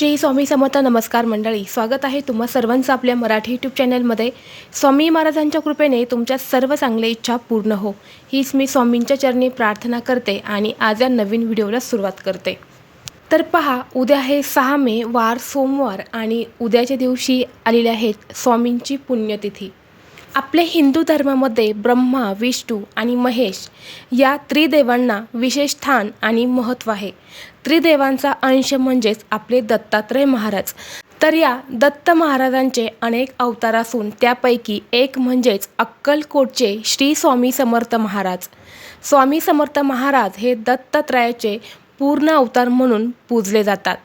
श्री स्वामी समर्थ नमस्कार मंडळी स्वागत आहे तुम्हा सर्वांचं आपल्या मराठी यूट्यूब चॅनलमध्ये स्वामी महाराजांच्या कृपेने तुमच्या सर्व चांगल्या इच्छा पूर्ण हो. हीच मी स्वामींच्या चरणी प्रार्थना करते आणि आज या नवीन व्हिडिओला सुरुवात करते. तर पहा उद्या आहे सहा मे वार सोमवार आणि उद्याच्या दिवशी आलेले आहेत स्वामींची पुण्यतिथी. आपल्या हिंदू धर्मामध्ये ब्रह्मा विष्णू आणि महेश या त्रिदेवांना विशेष स्थान आणि महत्त्व आहे. त्रिदेवांचा अंश म्हणजेच आपले दत्तात्रय महाराज. तर या दत्त महाराजांचे अनेक अवतार असून त्यापैकी एक म्हणजेच अक्कलकोटचे श्री स्वामी समर्थ महाराज. स्वामी समर्थ महाराज हे दत्तात्रयाचे पूर्ण अवतार म्हणून पूजले जातात.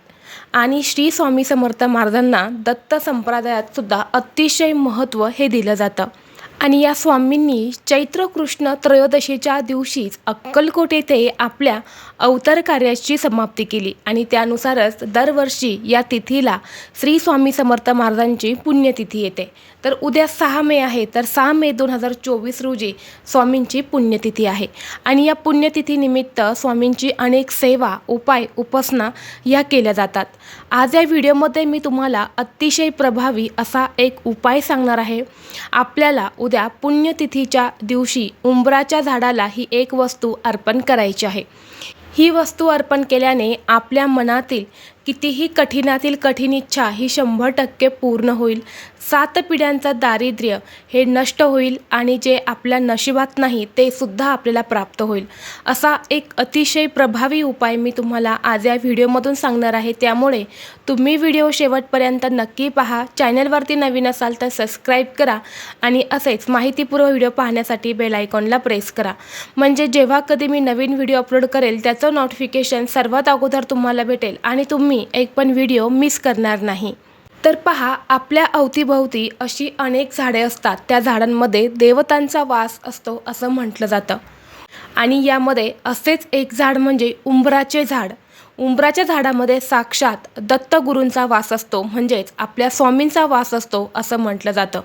आणि श्री स्वामी समर्थ महाराजांना दत्त संप्रदायात सुद्धा अतिशय महत्त्व हे दिलं जातं. आणि या स्वामींनी चैत्र कृष्ण त्रयोदशीच्या दिवशीच अक्कलकोट येथे आपल्या अवतार कार्याची समाप्ती केली. आणि त्यानुसारच दरवर्षी या तिथीला श्री स्वामी समर्थ महाराजांची पुण्यतिथी येते. तर उद्या सहा मे आहे तर सहा मे दोन हजार चोवीस रोजी स्वामींची पुण्यतिथी आहे. आणि या पुण्यतिथीनिमित्त स्वामींची अनेक सेवा उपाय उपासना या केल्या जातात. आज या व्हिडिओमध्ये मी तुम्हाला अतिशय प्रभावी असा एक उपाय सांगणार आहे. आपल्याला उद्या पुण्यतिथीच्या दिवशी उंबराच्या झाडाला ही एक वस्तू अर्पण करायची आहे. ही वस्तू अर्पण केल्याने आपल्या मनातील कितीही कठीणातील कठीण इच्छा ही शंभर टक्के पूर्ण होईल. सात पिढ्यांचं दारिद्र्य हे नष्ट होईल आणि जे आपल्या नशिबात नाही ते सुद्धा आपल्याला प्राप्त होईल. असा एक अतिशय प्रभावी उपाय मी तुम्हाला आज या व्हिडिओमधून सांगणार आहे. त्यामुळे तुम्ही व्हिडिओ शेवटपर्यंत नक्की पहा. चॅनलवरती नवीन असाल तर सबस्क्राईब करा आणि असेच माहितीपूर्व व्हिडिओ पाहण्यासाठी बेल आयकॉनला प्रेस करा. म्हणजे जेव्हा कधी मी नवीन व्हिडिओ अपलोड करेल त्याचं नोटिफिकेशन सर्वात अगोदर तुम्हाला भेटेल आणि तुम्ही एक पण व्हिडिओ मिस करणार नाही. तर पहा आपल्या अवतीभोवती अशी अनेक झाडे असतात. त्या झाडांमध्ये देवतांचा वास असतो असं म्हटलं जातं. आणि यामध्ये असेच एक झाड म्हणजे उंबराचे झाड. उंबराच्या झाडामध्ये साक्षात दत्तगुरूंचा वास असतो म्हणजेच आपल्या स्वामींचा वास असतो असं म्हटलं जातं.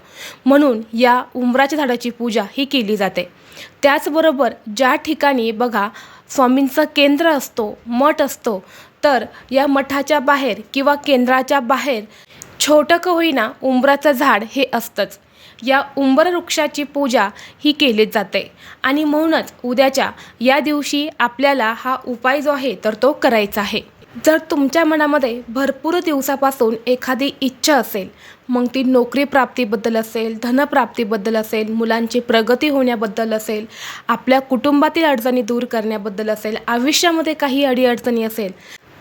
म्हणून या उंबराच्या झाडाची पूजा ही केली जाते. त्याचबरोबर ज्या ठिकाणी बघा स्वामींचं केंद्र असतो मठ असतो तर या मठाच्या बाहेर किंवा केंद्राच्या बाहेर छोटं का होईना उंबराचं झाड हे असतंच. या उंबर वृक्षाची पूजा ही केली जाते. आणि म्हणूनच उद्याच्या या दिवशी आपल्याला हा उपाय जो आहे तर तो करायचा आहे. जर तुमच्या मनामध्ये भरपूर दिवसापासून एखादी इच्छा असेल मग ती नोकरी प्राप्तीबद्दल असेल धनप्राप्तीबद्दल असेल मुलांची प्रगती होण्याबद्दल असेल आपल्या कुटुंबातील अडचणी दूर करण्याबद्दल असेल आयुष्यामध्ये काही अडीअडचणी असेल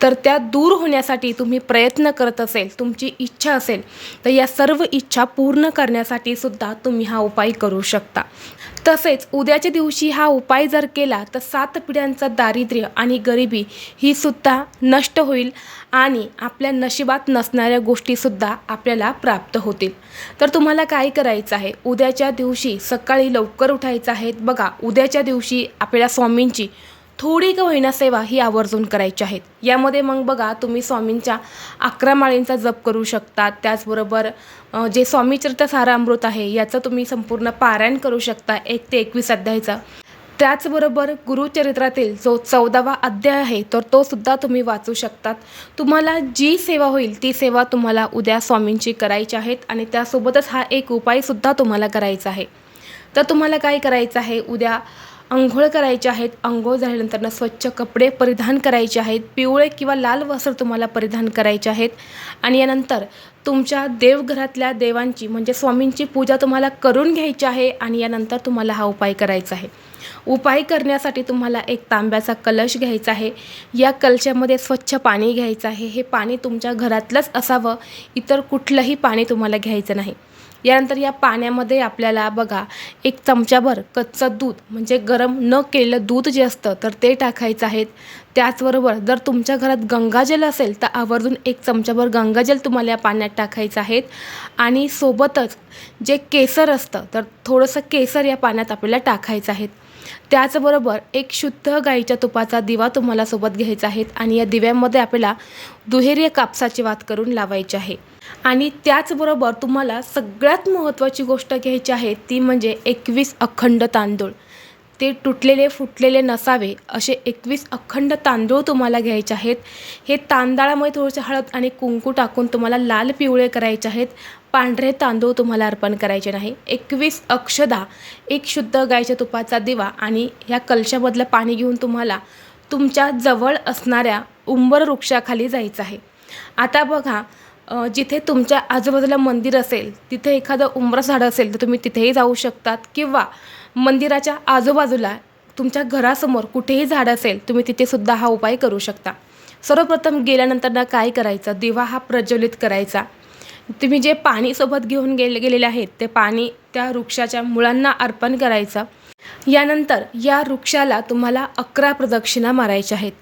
तर त्या दूर होण्यासाठी तुम्ही प्रयत्न करत असेल तुमची इच्छा असेल तर या सर्व इच्छा पूर्ण करण्यासाठी सुद्धा तुम्ही हा उपाय करू शकता. तसेच उद्याच्या दिवशी हा उपाय जर केला तर सात पिढ्यांचं दारिद्र्य आणि गरिबी ही सुद्धा नष्ट होईल आणि आपल्या नशिबात नसणाऱ्या गोष्टीसुद्धा आपल्याला प्राप्त होतील. तर तुम्हाला काय करायचं आहे? उद्याच्या दिवशी सकाळी लवकर उठायचं आहे. बघा उद्याच्या दिवशी आपल्या स्वामींची थोडी का होईना सेवा ही आवर्जून करायची आहेत. यामध्ये मग बघा तुम्ही स्वामींच्या अकरा माळींचा जप करू शकता त्याचबरोबर जे स्वामीचरित्र सारामृत आहे याचं तुम्ही संपूर्ण पारायण करू शकता एक ते एकवीस अध्यायचा. त्याचबरोबर गुरुचरित्रातील जो चौदावा अध्याय आहे तर तो सुद्धा तुम्ही वाचू शकतात. तुम्हाला जी सेवा होईल ती सेवा तुम्हाला उद्या स्वामींची करायची आहेत आणि त्यासोबतच हा एक उपायसुद्धा तुम्हाला करायचा आहे. तर तुम्हाला काय करायचं आहे? उद्या आंघोळ करायचे आहेत. आंघोळ झाल्यानंतर स्वच्छ कपडे परिधान करायचे आहेत. पिवळे किंवा लाल वस्त्र तुम्हाला परिधान करायचे आहेत. आणि यानंतर तुमच्या देवघरातल्या देवांची म्हणजे स्वामींची पूजा तुम्हाला करून घ्यायची आहे आणि यानंतर तुम्हाला हा उपाय करायचा आहे. उपाय करण्यासाठी तुम्हाला एक तांब्याचा कलश घ्यायचा आहे. या कलशामध्ये स्वच्छ पाणी घ्यायचं आहे. हे पाणी तुमच्या घरातलंच असावं. इतर कुठलंही पाणी तुम्हाला घ्यायचं नाही. यानंतर या पाण्यामध्ये आपल्याला बघा एक चमचाभर कच्चं दूध म्हणजे गरम न केलेलं दूध जे असतं तर ते टाकायचं आहे. त्याचबरोबर जर तुमच्या घरात गंगाजल असेल तर आवर्जून एक चमचाभर गंगाजल तुम्हाला या पाण्यात टाकायचं आहे. आणि सोबतच जे केसर असतं तर थोडंसं केसर या पाण्यात आपल्याला टाकायचं आहे. त्याचबरोबर एक शुद्ध गाईच्या तुपाचा दिवा तुम्हाला सोबत घ्यायचा आहे. आणि या दिव्यामध्ये आपल्याला दुहेरी कापसाची वात करून लावायची आहे. आणि त्याचबरोबर तुम्हाला सगळ्यात महत्त्वाची गोष्ट घ्यायची आहे ती म्हणजे एकवीस अखंड तांदूळ. ते तुटलेले फुटलेले नसावे असे एकवीस अखंड तांदूळ तुम्हाला घ्यायचे आहेत. हे तांदळामध्ये थोडंसं हळद आणि कुंकू टाकून तुम्हाला लाल पिवळे करायचे आहेत. पांढरे तांदूळ तुम्हाला अर्पण करायचे नाही. एकवीस अक्षदा एक शुद्ध गायच्या तुपाचा दिवा आणि ह्या कलशामधलं पाणी घेऊन तुम्हाला तुमच्या जवळ असणाऱ्या उंबर वृक्षाखाली जायचं आहे. आता बघा जिथे तुमच्या आजूबाजूला मंदिर असेल तिथे एखादं उंबरं झाड असेल तर तुम्ही तिथेही जाऊ शकतात. किंवा मंदिराच्या आजूबाजूला तुमच्या घरासमोर कुठेही झाड असेल तुम्ही तिथेसुद्धा हा उपाय करू शकता. सर्वप्रथम गेल्यानंतर ना काय करायचं? दिवा हा प्रज्वलित करायचा. तुम्ही जे पाणी सोबत घेऊन गेले गेलेले आहेत ते पाणी त्या वृक्षाच्या मुळांना अर्पण करायचं. यानंतर या वृक्षाला तुम्हाला अकरा प्रदक्षिणा मारायच्या आहेत.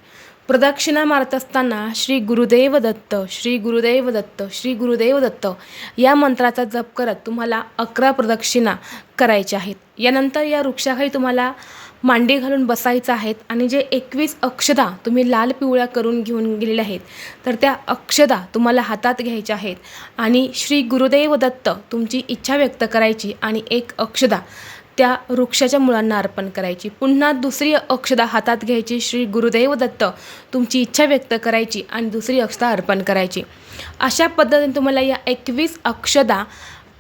प्रदक्षिणा मारत असताना श्री गुरुदेव दत्त श्री गुरुदेव दत्त श्री गुरुदेव दत्त या मंत्राचा जप करत तुम्हाला अकरा प्रदक्षिणा करायच्या आहेत. यानंतर या वृक्षाखाली तुम्हाला मांडी घालून बसायचं आहेत आणि जे एकवीस अक्षदा तुम्ही लाल पिवळ्या करून घेऊन गेलेल्या आहेत तर त्या अक्षदा तुम्हाला हातात घ्यायच्या आहेत आणि श्री गुरुदेव दत्त तुमची इच्छा व्यक्त करायची आणि एक अक्षदा त्या वृक्षाच्या मुळांना अर्पण करायची. पुन्हा दुसरी अक्षदा हातात घ्यायची. श्री गुरुदेव दत्त तुमची इच्छा व्यक्त करायची आणि दुसरी अक्षदा अर्पण करायची. अशा पद्धतीने तुम्हाला या एकवीस अक्षदा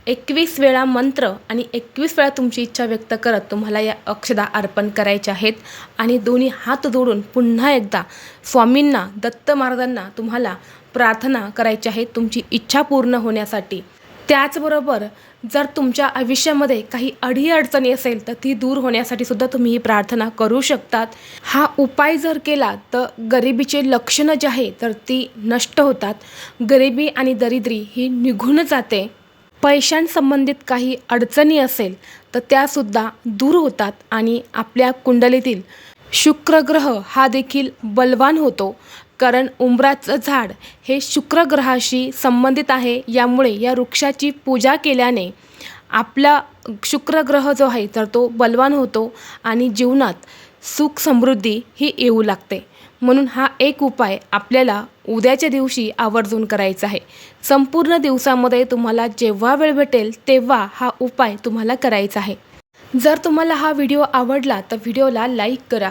एकवीस वेळा मंत्र आणि एकवीस वेळा तुमची इच्छा व्यक्त करत तुम्हाला या अक्षदा अर्पण करायच्या आहेत. आणि दोन्ही हात जोडून पुन्हा एकदा स्वामींना दत्त महाराजांना तुम्हाला प्रार्थना करायची आहे. तुमची इच्छा पूर्ण होण्यासाठी त्याचबरोबर जर तुमच्या आयुष्यामध्ये काही अडीअडचणी असेल तर ती दूर होण्यासाठी सुद्धा तुम्ही ही प्रार्थना करू शकतात. हा उपाय जर केला तर गरिबीचे लक्षणं जे आहे तर ती नष्ट होतात. गरिबी आणि दरिद्री ही निघून जाते. पैशांसंबंधित काही अडचणी असेल तर त्यासुद्धा दूर होतात आणि आपल्या कुंडलीतील शुक्रग्रह हा देखील बलवान होतो. कारण उंबराचं झाड हे शुक्रग्रहाशी संबंधित आहे. यामुळे या वृक्षाची पूजा केल्याने आपला शुक्रग्रह जो आहे तर तो बलवान होतो आणि जीवनात सुख समृद्धी ही येऊ लागते. म्हणून हा एक उपाय आपल्याला उद्याच्या दिवशी आवर्जून करायचा आहे. संपूर्ण दिवसामध्ये तुम्हाला जेव्हा वेळ भेटेल तेव्हा हा उपाय तुम्हाला करायचा आहे. जर तुम्हाला हा व्हिडिओ आवडला तर व्हिडिओला लाईक करा.